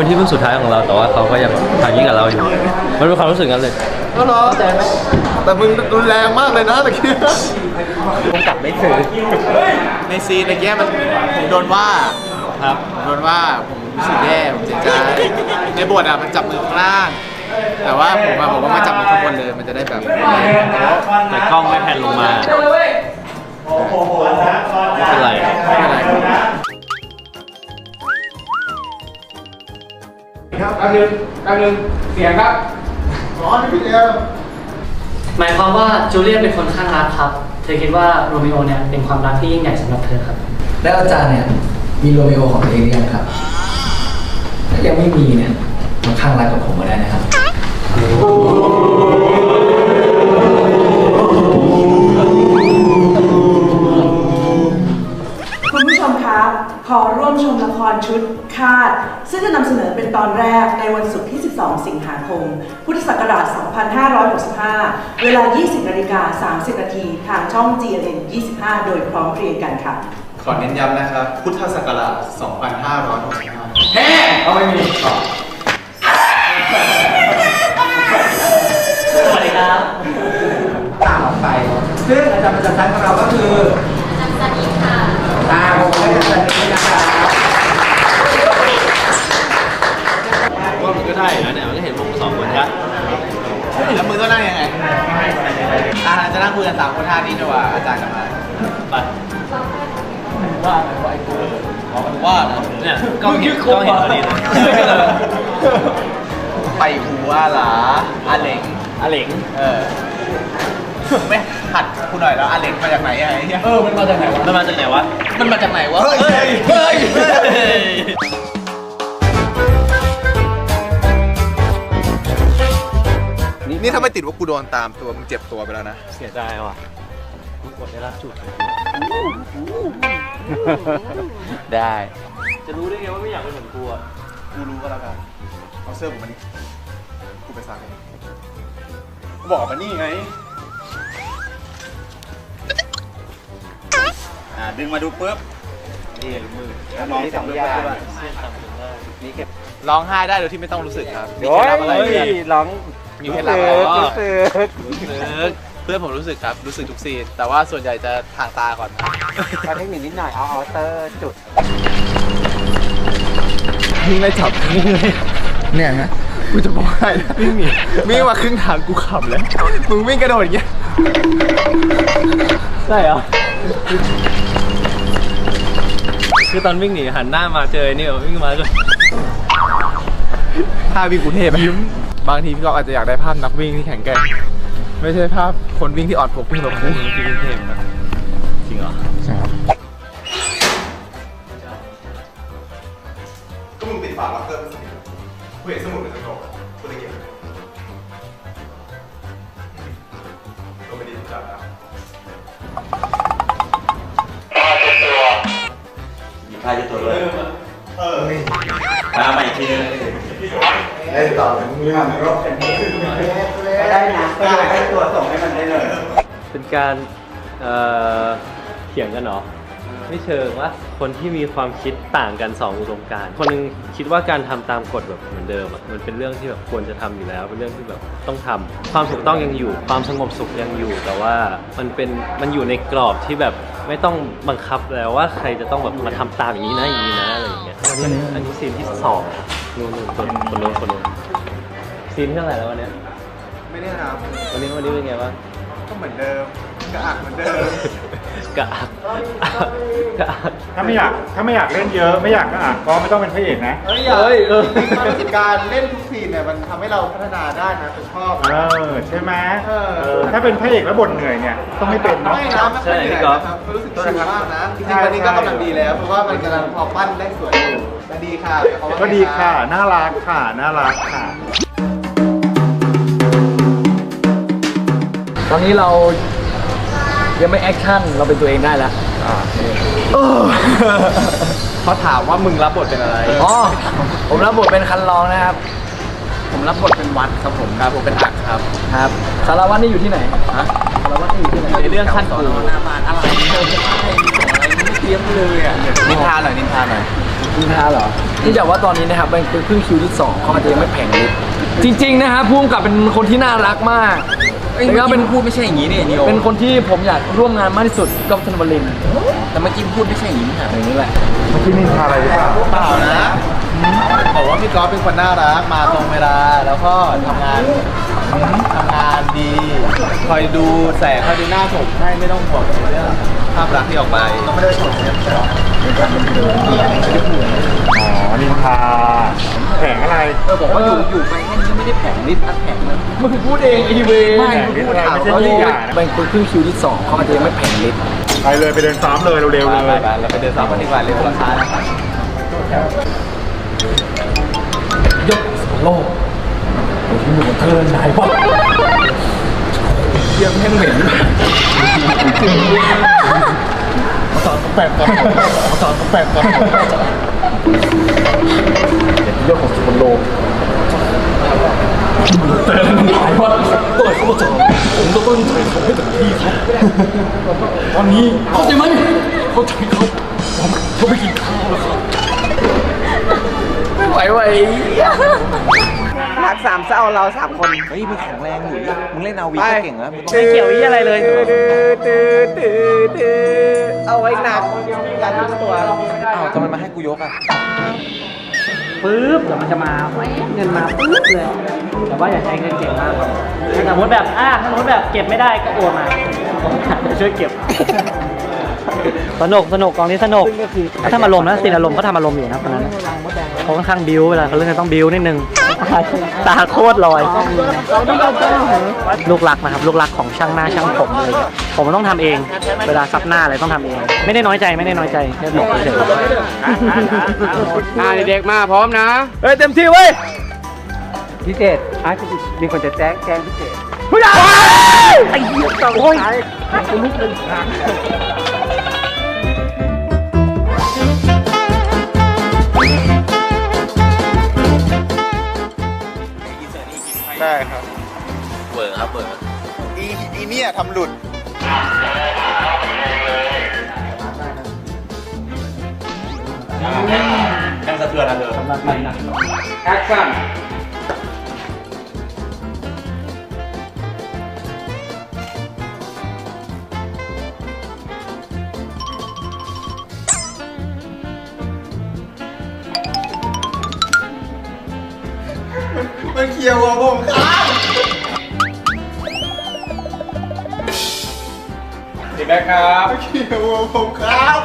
เหมือนเขาเป็นที่พึ่งสุดท้ายของเรา แต่ว่าเขาก็ยังแบบทำยิ่งกับเราอยู่ มันเป็นความรู้สึกนั้นเลยก็เหรอแต่มึงรุนแรงมากเลยนะตะกี้ผมกลับไม่ถึงในซีนตะกี้มันผมโดนว่าครับผมโดนว่าผมรู้สึกแย่ผมเสียใจในบทอะมันจับมือข้างล่างแต่ว่าผมอะบอกว่ามาจับมือข้างบนเลยมันจะได้แบบแต่กล้องไม่แพนลงมาไม่เป็นไรไม่เป็นไร ครับอันหนึ่งอันหนึ่งเสียงครับอ๋อนี่พี่เดียวหมายความว่าจูเลียตเป็นคนข้างรักครับ เธอคิดว่าโรมิโอเนี่ยเป็นความรักที่ยิ่งใหญ่สำหรับเธอครับ แล้วอาจารย์เนี่ยมีโรมิโอของตัวเองหรือยังครับ ถ้ายังไม่มีเนี่ยมาข้างรักกับผมมาได้นะครับคุณผู้ชมคะขอร่วมชมละครชุดคาดซึ่งจะนำเสนอเป็นตอนแรกในวันศุกร์ที่ 12 สิงหาคม พุทธศักราช 2565 เวลา 20นาฬิกา30 นาทีทางช่อง GMM 25 โดยพร้อมเพรียงกันค่ะ ขอเน้นย้ำนะครับ พุทธศักราช 2565แฮ่เอาไม่มีต่อสวัสดีครับตามออกไป ซึ่งอาจารย์ประจำชั้นของเราก็คืออาจารย์สนิทค่ะ ตาผมให้อาจารย์สนิทนะครั บว่ามันก็ได้อยู่นะเนี่ยมันก็เห็นพวกสองคนครับแล้วมือก็นั่งยังไงอ่าจะนั่งคุยกันสามคนท่านี้ดีกว่าอาจารย์กับมาไปว่าว่าเหรอเนี่ยกล้องเห็นกล้องเห็นพอดีนะไปหัวเหรออาเหล็งอาเหลงเออไม่หัดกูหน่อยแล้วอาเหล็งมาจากไหนอะไอ้เหี้ยเออมันมาจากไหนวะมันมาจากไหนวะมันมาจากไหนวะเฮ้ยเฮ้ย นี่ถ้าไม่ติดว่ากูโดนตามตัวมึงเจ็บตัวไปแล้วนะ เสียดายว่ะกูกดได้รับจุด ได้ จะรู้ได้ไงว่าไม่อยากเป็นเหมือนกูอะกูรู้ก็แล้วกัน เอาเสื้อผมมานี่กูไปซักเองกูบอกมานี่ไง อ่าดึงมาดูปุ๊บนี่มือมองสองอย่างนี่เก็บร้องไห้ได้โดยที่ไม่ต้องรู้สึกครับมีเคล็ดลับอะไรเพื่อนร้อง มีเคล็ดลับอะไรก็รู้สึกรู้สึกเพื่อนผมรู้สึกครับ รู้สึกทุกซีน แต่ว่าส่วนใหญ่จะทางตาก่อนนะการเทคนิคนิดหน่อยเอาเอาเตอร์จุดวิ่งไล่จับวิ่งไล่เนี่ยนะกูจะบอกให้นะวิ่งหนีวิ่งมาครึ่งทางกูขำแล้วมึงวิ่งกระโดดอย่างเงี้ยใช่เหรอคือตอนวิ่งหนีหันหน้ามาเจอไอ้นี่แบบวิ่งมาก็ภาพวิ่งกรุงเทพยิ้ม บางทีพี่ก็อาจจะอยากได้ภาพนักวิ่งที่แข็งแกร่งไม่ใช่ภาพคนวิ่งที่อ่อนปวกวิ่งลงคูที่กรุงเทพอะจริงเหรอใช่ครับก็มึงปิดฝาล็อกเกอร์กูเห็นสมุดเป็นกระจกกูเลยเก็บก็ไม่ได้จับนะมีค่าเยอะตัวด้วยตามมาอีกทีนึง ได้นะก็ยกให้ตัวส่งให้มันได้เลย เป็นการเอ่อเถียงกันเหรอไม่เชิงว่าคนที่มีความคิดต่างกันสองอุดมการณ์คนหนึงคิดว่าการทำตามกฎแบบเหมือนเดิมอะมันเป็นเรื่องที่แบบควรจะทำอยู่แล้ว เป็นเรื่องที่แบบต้องทำความถูกต้องยังอยู่ ความสงบสุขยังอยู่ แต่ว่ามันเป็นมันอยู่ในกรอบที่แบบ ไม่ต้องบังคับแล้วว่าใครจะต้องแบบมาทำตามอย่างนี้นะอย่างนี้นะอะไรอย่างเงี้ยอันนี้อันนี้ซีนที่สองนู่นๆคนคนโน้นคนโน้นซีนที่เท่าไหร่แล้ววันเนี้ยไม่ได้ทวันนี้วันนี้เป็นไงบ้างำก็เหมือนเดิมกระอักเหมือนเดิม กะอักกะอักถ้าไม่อยากถ้าไม่อยากเล่นเยอะไม่อยากก็อะก็ไม่ต้องเป็นพระเอกนะเฮ้ยอย่าเฮ้ยเออจริงๆการเล่นทุกซีนเนี่ยมันทำให้เราพัฒนาได้นะผมชอบเออใช่ไหมเออเออถ้าเป็นพระเอกแล้วบ่นเหนื่อยเนี่ยต้องไม่เป็นเนาะ ไม่นะไม่ค่อยเหนื่อยนะครับรู้สึกชิลมากนะจริงๆวันนี้ก็กำลังดีแล้ว เพราะว่ามันกำลังพอปั้นได้สวยอยู่แต่ดีค่ะเพราะว่าก็ดีค่ะ น่ารักค่ะ น่ารักค่ะ ตอนนี้เรา ยังไม่แอคชั่นเราเป็นตัวเองได้แล้วเขาถามว่ามึงรับบทเป็นอะไรอ๋อผมรับบทเป็นคันรองนะครับ ผมรับบทเป็นวัดครับผมครับผมเป็นอักครับ ครับสารวัตรนี่อยู่ที่ไหนฮะสารวัตรนี่อยู่ที่ไหนในเรื่องขั้นกูหน้าบ้านอะไรไม่เตรียมเลยอะนินทาหน่อยนินทาหน่อยนินทาเหรอที่จะว่าตอนนี้นะครับเป็นเพิ่งคิวที่สองเขาอาจจะยังไม่แผงลิดจริง ๆ นะครับพุ่มกับเป็นคนที่น่ารักมาก แล้แล้ววก็ก็เป็เป็นนพูดไม่ใช่อย่างนี้นี่นิโอเป็นคนที่ผมอยากร่วมงานมากที่สุดกับธนวลินทร์แต่เมื่อกี้พูดไม่ใช่อย่างนี้ค่ะอย่างนี้แหละ เมื่อกี้นินทาอะไรหรือเปล่าเปล่านะบอกว่าพี่ก๊อฟเป็นคนน่ารักมาตรงเวลาแล้วก็ทำงานทำงานดี คอยดูแสงคอยดูหน้าผมให้ไม่ต้องห่วงในเรื่องภาพลักษณ์ที่ออกไปไม่ได้ชมอ๋อ นินทาแผงอะไรเออบอกว่าอยู่อยู่ไปแค่นี้ไม่ได้แผงลิดอัดแผงเลยมึงพูดเองอีเวไม่พูดถามเขาดิเป็นคนครึ่งคิวที่สองเขาอาจจะยังไม่แผงลิดไปเลยไปเดินซ้อมเลยเร็วๆเลยไปเราไปเดินสามวันดีกว่าเร็วราคานะครับยกสโลกโอ้ที่หนูเธอไหนวะเยี่ยมแม่งเหม็นมาสอนแปลกก่อนมาสอนแปลกก่อน รื่องของสุวรรณโลกเตือนหายวะต่อยเขามาเจอผมก็ต้องใจเขาให้เต็มที่ครับตอนนี้เข้าใจไหมเข้าใจเขาผมเขาไปกินข้าวแล้วครับไม่ไหวไหวรักสามเศร้าเราสามคนเฮ้ยมึงแข็งแรงอยู่ดิมึงเล่นนาวีก็เก่งนะมึงต้องไม่เกี่ยวยี่อะไรเลยเอาไว้หนักการทั้งตัวอ้าวทำไมมาให้กูยกอะ ปึ๊บเดี๋ยวมันจะมาแหวเงินมาปึ๊บเลย แต่ว่าอย่าใช้เงินเก็บมากครับถ้าสมมติแบบอ่าถ้าสมมติแบบเก็บไม่ได้ก็โอนมาผมจะช่วยเก็บ สนุกสนุกกองนี้สนุกเขาทำอารมณ์นะซีนอารมณ์เขาทำอารมณ์อยู่นะตอนนั้นเขาค่อนข้างบิ้วเวลาเขาเล่นต้องบิ้วนิดนึงตาโคตรลอย ลูกรักนะครับ ลูกรักของช่างหน้าช่างผมเลย ผมต้องทำเอง เวลาซับหน้าอะไรต้องทำเอง ไม่ได้น้อยใจไม่ได้น้อยใจแค่บอกเฉยอ่าเด็กๆมาพร้อมนะ เฮ้ยเต็มที่เว้ยพิเศษอะมีคนจะแจ้งแจ้งพิเศษไอ้เหี้ยต่อโอ้ย ได้ครับเบิร์ครับเบิร์อีอีเนี่ยทำหลุดแค่สะเทือนนะเธอแอคชั่นมัน คครับเคียวหัวผมครับ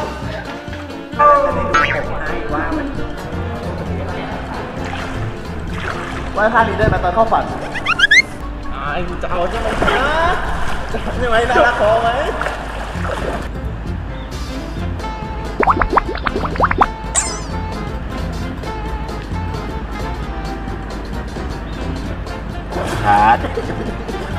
ว่าท่านี้ได้ไหมตอนเข้าฝันไอ้กูจะเอาใช่ไหมใช่ไหมน่ารักพอไหม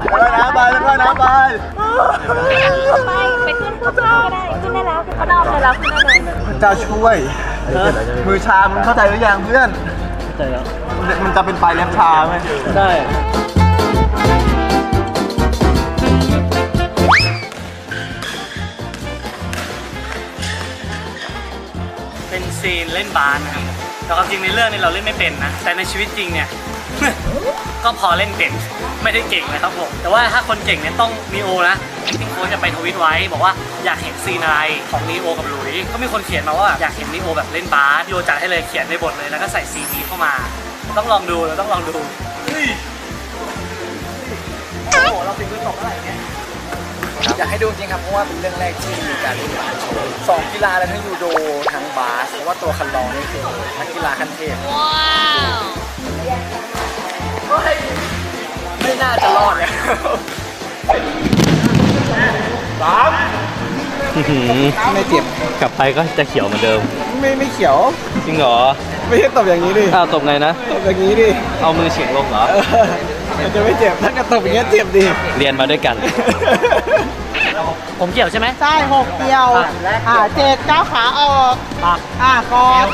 ขึ้นได้แล้วขึ้นข้างนอกเลยแล้วขึ้นได้เลยพระเจ้าช่วย มือชามึงเข้าใจหรือยังเพื่อนๆใช่แล้ว มันจะเป็นปลายเล็บชาไหมได้ เป็นซีนเล่นบาสนะครับแต่ความจริงในเรื่องนี้เราเล่นไม่เป็นนะ แต่ในชีวิตจริงเนี่ย ก็พอเล่นเป็นไม่ได้เก่งนะครับผม แต่ว่าถ้าคนเก่งเนี่ยต้องมีโอนะที่โค้ชจะไปทวิตไว้ บอกว่าอยากเห็นซีนอะไรของนีโอกับหลุยก็มีคนเขียนมาว่าอยากเห็นนีโอแบบเล่นบาสนีโอจัดให้เลยเขียนในบทเลยแล้วก็ใส่ซีนนี้เข้ามา ต้องลองดูเราต้องลองดูโอ้โหเราถึงจะตกเมื่อไหร่เนี่ยอยากให้ดูจริงครับเพราะว่าเป็นเรื่องแรกที่มีการเล่นบาสโชว์สองกีฬาเลยทั้งยูโดทั้งบาสเพราะว่าตัวคันลองนี่คือนักกีฬาขั้นเทพว้าว ไม่น่าจะรออดแล้วสามไม่เจ็บ กลับไปก็จะเขียวเหมือนเดิม ไม่ไม่เขียว จริงเหรอ ไม่ใช่ตบอย่างนี้ดิอ้าวตบไงนะ ตบอย่างนี้ดิ เอามือเฉียงลงเหรอเออมันจะไม่เจ็บ ถ้ากระตบอย่างเงี้ยเจ็บดิ เรียนมาด้วยกัน ผมเกี่ยวใช่ไหมใช่หกเดียว อ่าเจ็ดก้าวขาออกครับอ่ากอด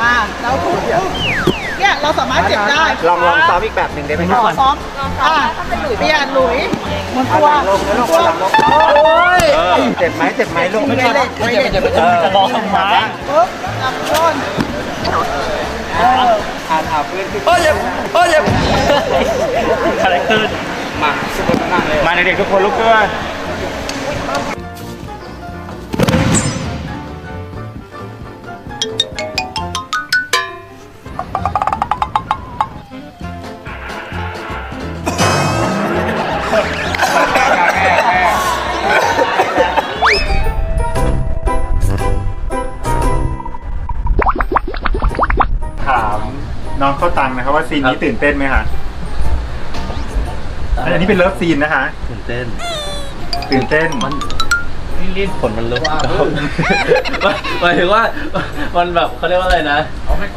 อ่าแล้วถู เนี่ยเราสามารถเจ็บได้ลองลองซ้อมอีกแบบหนึ่งได้ไหมคต่รับอซ้อมอ่าเปลี่ยนหลุยหมุนตัวหมุนตัวโอ้ยเจ็บไหมเจ็บไหมลูกไม่เด็ดไม่เด็ดจะบอกทำไมปุ๊บจับต้นอ่านอาบเพื่อนขึ้นโอ้ยเจ็บโอ้ยเจ็บอะไรขึ้นมาสุดมากเลยมาเด็กๆทุกคนลุกขึ้น ตังค์นะครับว่าซีนนี้ตื่นเต้นไหมคะอันนี้เป็นเลิฟซีนนะคะ ตื่นเต้น ตื่นเต้นมัน รีดขนมันลุกหมายถึงว่ามันแบบเขาเรียกว่าอะไรนะ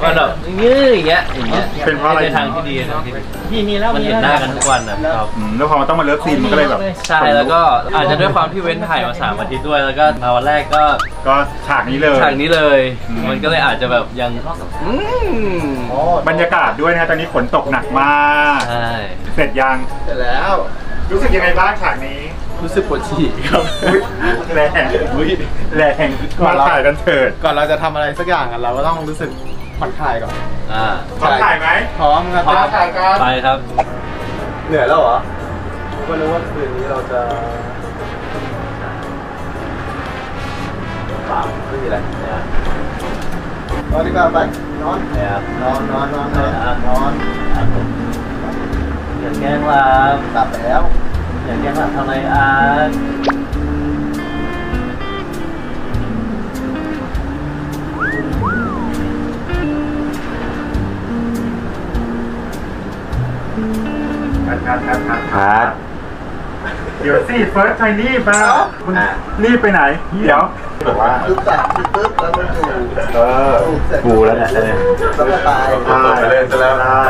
มันแบบงื้ออย่างเงี้ยอย่างเงี้ยเป็นเพราะอะไร ในทางที่ดีนะที่ดีมีมีแล้วมันมีเห็นหแล้วน้ากันทุกวันนะครับ อืมแล้วพอมันต้องมาเลิฟซีนมันก็เลยแบบใช่แล้วก็อาจจะด้วยความที่เว้นถ่ายมาสามอาทิตย์ด้วยแล้วก็มาวันแรกก็ก็ฉากนี้เลย ฉากนี้เลย อืม มันก็เลยอาจจะแบบยังอืมบรรยากาศด้วยนะฮะตอนนี้ฝนตกหนักมาก ใช่ เสร็จยัง เสร็จแล้ว รู้สึกยังไงบ้างฉากนี้ รู้สึกปวดฉี่ครับอุ๊ยแรงอุ๊ยแรงมาถ่ายกันเถิด ก่อนเราจะทำอะไรสักอย่างกันเราก็ต้องรู้สึกผ่อนคลายก่อนอ่าพร้อมถ่ายไหมพร้อมครับพร้อมถ่ายกันไปครับ เหนื่อยแล้วเหรอผมก็รู้ว่าคืนนี้เราจะเปล่าไม่มีอะไรนอนดีกว่าไปนอนครับนอนนอนนอนนอนนอนอย่าแกล้งหลับหลับแล้ว อย่าแกล้งหลับทำไมอาร์ตคัดคัดคัดคัดคัดเดี๋ยวสิเฟิร์สไทนี่มาคุณรีบไปไหน เดี๋ยวบอกว่าปึ๊บจับปึ๊บแล้วมันถูเออกูแล้วเนี่ยแล้วก็ตายไปเลยจะแล้วได้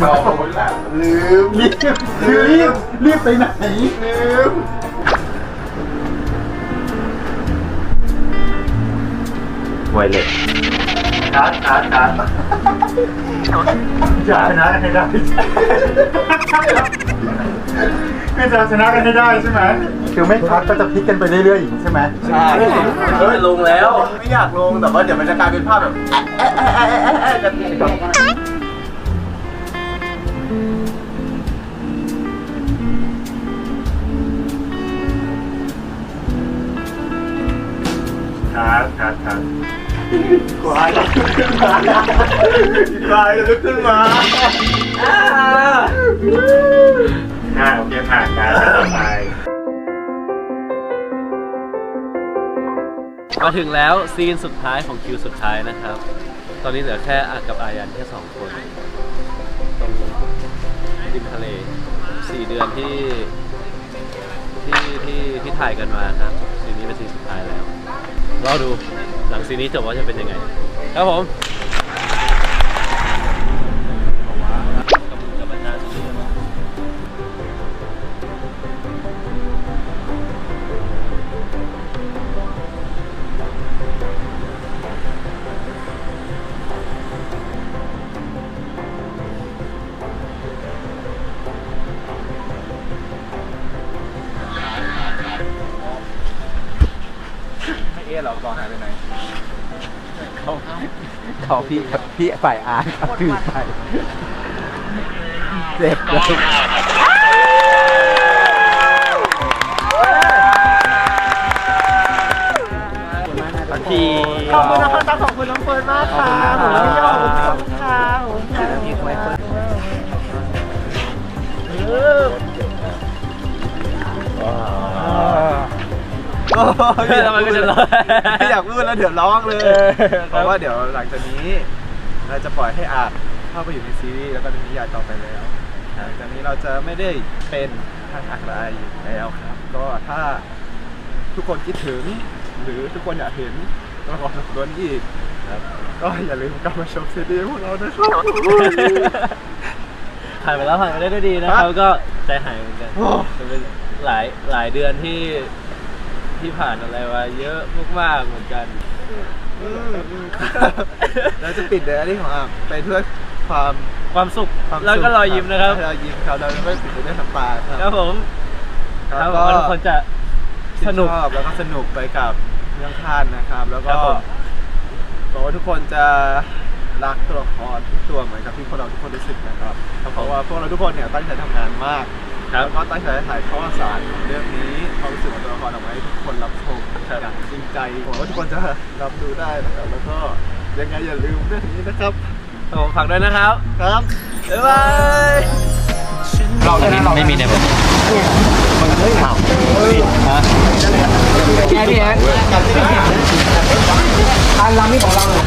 เราลืมรีบรีบ รีบไปไหนลืมไวเล็ตคัดคัดคัดจะชนะกันให้ได้คือจะชนะกันให้ได้ใช่ไหมคือไม่คัดก็จะพลิกกันไปเรื่อยๆอย่างนี้ใช่ไหมใช่เฮ้ยลงแล้ว ไม่อยากลงแต่ว่าเดี๋ยวมันจะกลายเป็นภาพแบบ แอะแอะแอะแอะแอะกันแบบคัดคัดคัดควายควายจะลุกขึ้นมาอ่าโอเคผ่านการต่อไปมาถึงแล้วซีนสุดท้ายของคิวสุดท้ายนะครับ ตอนนี้เหลือแค่อากับอายันแค่สองคน ตรงริมทะเลสี่เดือนที่ที่ที่ที่ถ่ายกันมาครับ ซีนี้เป็นซีนสุดท้ายแล้วรอดูหลังซีนนี้จบว่าจะเป็นยังไง ครับผม เขาพี่พี่ฝ่ายอาร์ตเขาถือไปเจ็บเลยทีขอบคุณนะคะขอบคุณน้องเฟิร์นมากค่ะผมไม่ยอมขอบคุณค่ะขอบคุณค่ะ พี่ทำไมก็จะร้องไม่อยากพูดแล้วเดี๋ยวร้องเลย เพราะว่าเดี๋ยวหลังจากนี้ เราจะปล่อยให้อาร์ตเข้าไปอยู่ในซีรีส์แล้วก็ในนิยายต่อไปแล้วหลังจากนี้เราจะไม่ได้เป็นทางอะไรแล้วครับ ก็ถ้าทุกคนคิดถึง หรือทุกคนอยากเห็นตัวละครสองตัวนี้อีกครับก็อย่าลืมกลับมาชมซีรีส์พวกเรานะครับผ่านไปแล้วผ่านไปได้ด้วยดีนะครับ ก็ใจหายเหมือนกันโอ้มันเป็นหลายหลายเดือนที่ ที่ผ่านอะไรมาเยอะมากๆเหมือนกัน อืมอืมครับเราจะปิดเดอารี่ของอะไปด้วยความความสุขความสุขแล้วก็รอยยิ้มนะครับรอยยิ้มครับเราจะไม่ปิดไปด้วยน้ำตาคครัรับบผมคครัรับบก็ก็ทุกคนจะ สนุก ชอบแล้วก็สนุกไปกับเรื่องคาดนะครับ แล้วคก็รับผม บอกว่าทุกคนจะรักตัวละครทุกตัวเหมือนกับที่พวกเราทุกคนรู้สึกนะครับเพราะว่าพวกเราทุกคนเนี่ยตั้งใจทำงานมาก ครับแล้วก็ตั้งใจถ่ายทอดสารของเรื่องนี้ความรู้สึกของตัวละครออกมาให้ทุกคนรับชมอย่างจริงใจหวังว่าทุกคนจะรับดูได้นะครับแล้วก็ยังไงอย่าลืมเรื่องนี้นะครับผมฝากด้วยนะครับ ครับบ๊ายบายเราไม่มีในบทแค่นี้เองอันลำนี้ของเราเลย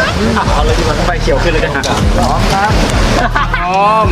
เอาเลยดีกว่าไปเขียวขึ้นเลยกันพร้อมครับพร้อม